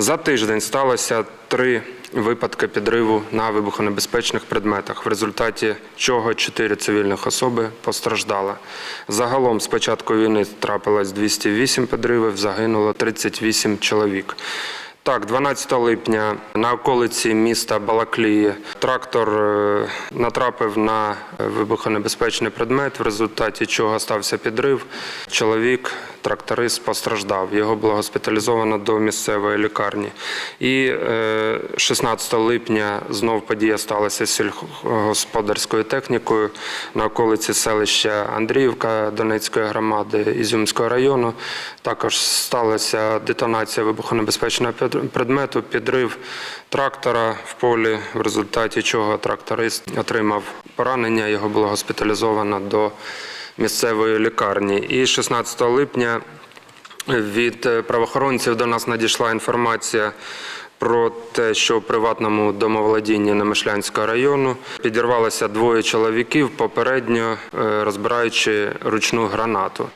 За тиждень сталося три випадки підриву на вибухонебезпечних предметах, в результаті чого чотири цивільних особи постраждали. Загалом з початку війни трапилось 208 підривів, загинуло 38 чоловік. Так, 12 липня на околиці міста Балаклії трактор е, натрапив на вибухонебезпечний предмет, в результаті чого стався підрив. Чоловік, тракторист, постраждав. Його було госпіталізовано до місцевої лікарні. І е, 16 липня знов подія сталася з сільськогосподарською технікою на околиці селища Андріївка Донецької громади Ізюмського району. Також сталася детонація вибухонебезпечного предмету, підрив трактора в полі, в результаті чого тракторист отримав поранення. Його було госпіталізовано до місцевої лікарні. І 16 липня від е, правоохоронців до нас надійшла інформація про те, що у приватному домовладінні Немишлянського району підірвалося двоє чоловіків, попередньо е, розбираючи ручну гранату.